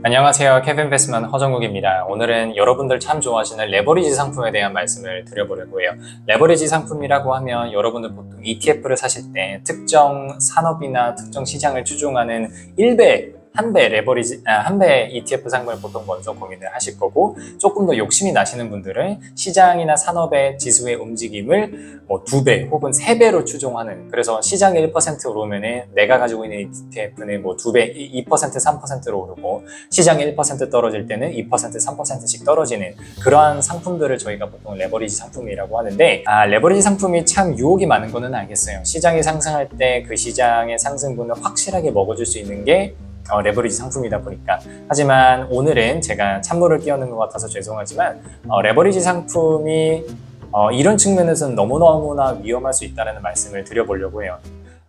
안녕하세요. 케빈 패스만 허정국입니다. 오늘은 여러분들 참 좋아하시는 레버리지 상품에 대한 말씀을 드려보려고 해요. 레버리지 상품이라고 하면 여러분들 보통 ETF를 사실 때 특정 산업이나 특정 시장을 추종하는 1배 한 배 레버리지 아, 한배 ETF 상품을 보통 먼저 고민을 하실 거고 조금 더 욕심이 나시는 분들은 시장이나 산업의 지수의 움직임을 뭐 두 배 혹은 세 배로 추종하는 그래서 시장이 1% 오르면은 내가 가지고 있는 ETF는 뭐 두 배, 2% 3%로 오르고 시장이 1% 떨어질 때는 2% 3%씩 떨어지는 그러한 상품들을 저희가 보통 레버리지 상품이라고 하는데 아 레버리지 상품이 참 유혹이 많은 거는 알겠어요. 시장이 상승할 때 그 시장의 상승분을 확실하게 먹어줄 수 있는 게 어, 레버리지 상품이다 보니까 하지만 오늘은 제가 찬물을 끼얹는 것 같아서 죄송하지만 어, 레버리지 상품이 어, 이런 측면에서는 너무너무나 위험할 수 있다는 말씀을 드려보려고 해요.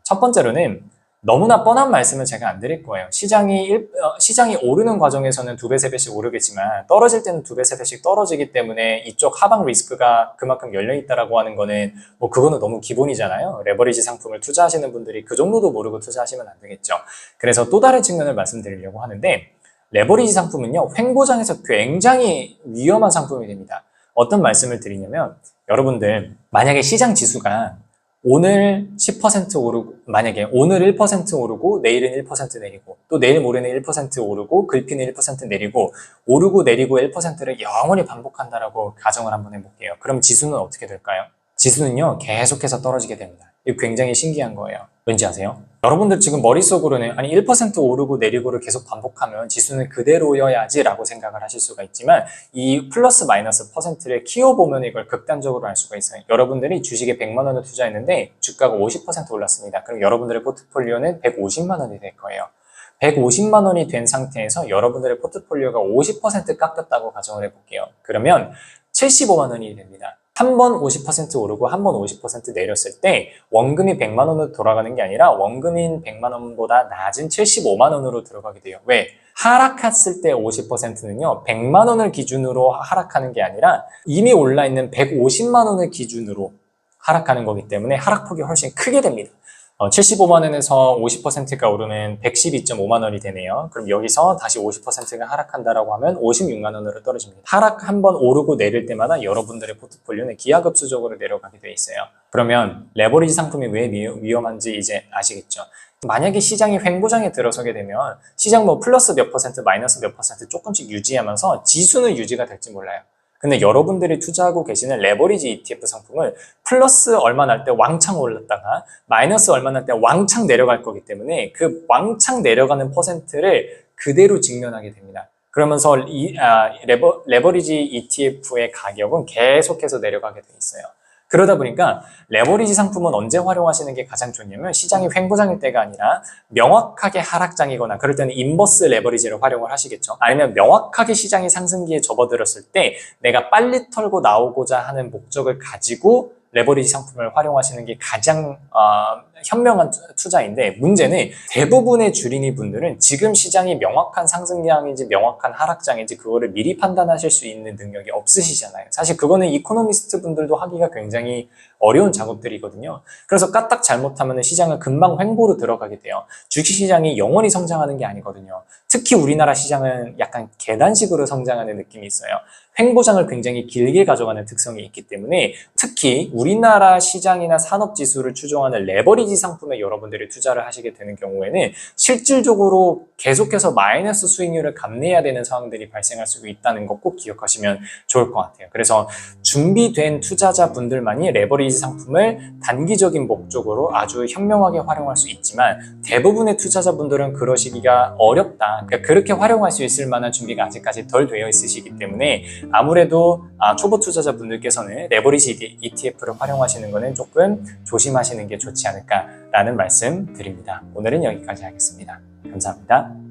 첫 번째로는 너무나 뻔한 말씀을 제가 안 드릴 거예요. 시장이 일- 어, 시장이 오르는 과정에서는 두 배, 세 배씩 오르겠지만 떨어질 때는 두 배, 세 배씩 떨어지기 때문에 이쪽 하방 리스크가 그만큼 열려 있다라고 하는 거는 뭐 그거는 너무 기본이잖아요. 레버리지 상품을 투자하시는 분들이 그 정도도 모르고 투자하시면 안 되겠죠. 그래서 또 다른 측면을 말씀드리려고 하는데 레버리지 상품은요 횡보장에서 굉장히 위험한 상품이 됩니다. 어떤 말씀을 드리냐면 여러분들 만약에 시장 지수가 오늘 10% 오르고 만약에 오늘 1% 오르고 내일은 1% 내리고 또 내일 모레는 1% 오르고 글피는 1% 내리고 오르고 내리고 1%를 영원히 반복한다라고 가정을 한번 해볼게요. 그럼 지수는 어떻게 될까요? 지수는요 계속해서 떨어지게 됩니다. 이거 굉장히 신기한 거예요. 왠지 아세요? 여러분들 지금 머릿속으로는 아니 1% 오르고 내리고를 계속 반복하면 지수는 그대로여야지 라고 생각을 하실 수가 있지만 이 플러스 마이너스 퍼센트를 키워보면 이걸 극단적으로 알 수가 있어요. 여러분들이 주식에 100만 원을 투자했는데 주가가 50% 올랐습니다. 그럼 여러분들의 포트폴리오는 150만 원이 될 거예요. 150만 원이 된 상태에서 여러분들의 포트폴리오가 50% 깎였다고 가정을 해볼게요. 그러면 75만 원이 됩니다. 한 번 50% 오르고 한 번 50% 내렸을 때 원금이 100만 원으로 돌아가는 게 아니라 원금인 100만 원보다 낮은 75만 원으로 들어가게 돼요. 왜? 하락했을 때 50%는요, 100만 원을 기준으로 하락하는 게 아니라 이미 올라 있는 150만 원을 기준으로 하락하는 거기 때문에 하락폭이 훨씬 크게 됩니다. 어, 75만 원에서 50%가 오르면 112.5만 원이 되네요. 그럼 여기서 다시 50%가 하락한다라고 하면 56만 원으로 떨어집니다. 하락 한 번 오르고 내릴 때마다 여러분들의 포트폴리오는 기하급수적으로 내려가게 돼 있어요. 그러면 레버리지 상품이 왜 위- 위험한지 이제 아시겠죠? 만약에 시장이 횡보장에 들어서게 되면 시장 뭐 플러스 몇 퍼센트, 마이너스 몇 퍼센트 조금씩 유지하면서 지수는 유지가 될지 몰라요. 근데 여러분들이 투자하고 계시는 레버리지 ETF 상품을 플러스 얼마 날 때 왕창 올랐다가 마이너스 얼마 날 때 왕창 내려갈 거기 때문에 그 왕창 내려가는 퍼센트를 그대로 직면하게 됩니다. 그러면서 이, 아, 레버, 레버리지 ETF의 가격은 계속해서 내려가게 돼 있어요. 그러다 보니까 레버리지 상품은 언제 활용하시는 게 가장 좋냐면 시장이 횡보장일 때가 아니라 명확하게 하락장이거나 그럴 때는 인버스 레버리지를 활용을 하시겠죠. 아니면 명확하게 시장이 상승기에 접어들었을 때 내가 빨리 털고 나오고자 하는 목적을 가지고 레버리지 상품을 활용하시는 게 가장 어, 현명한 투- 투자인데 문제는 대부분의 주린이 분들은 지금 시장이 명확한 상승장인지 명확한 하락장인지 그거를 미리 판단하실 수 있는 능력이 없으시잖아요. 사실 그거는 이코노미스트 분들도 하기가 굉장히 어려운 작업들이거든요. 그래서 까딱 잘못하면 시장은 금방 횡보로 들어가게 돼요. 주식시장이 영원히 성장하는 게 아니거든요. 특히 우리나라 시장은 약간 계단식으로 성장하는 느낌이 있어요. 횡보장을 굉장히 길게 가져가는 특성이 있기 때문에 특히 우리나라 시장이나 산업 지수를 추종하는 레버리지 상품에 여러분들이 투자를 하시게 되는 경우에는 실질적으로 계속해서 마이너스 수익률을 감내해야 되는 상황들이 발생할 수 있다는 것 꼭 기억하시면 좋을 것 같아요. 그래서 준비된 투자자분들만이 레버리지 상품을 단기적인 목적으로 아주 현명하게 활용할 수 있지만 대부분의 투자자분들은 그러시기가 어렵다. 그러니까 그렇게 활용할 수 있을 만한 준비가 아직까지 덜 되어 있으시기 때문에 아무래도 아, 초보 투자자분들께서는 레버리지 ETF를 활용하시는 것은 조금 조심하시는 게 좋지 않을까라는 말씀 드립니다. 오늘은 여기까지 하겠습니다. 감사합니다.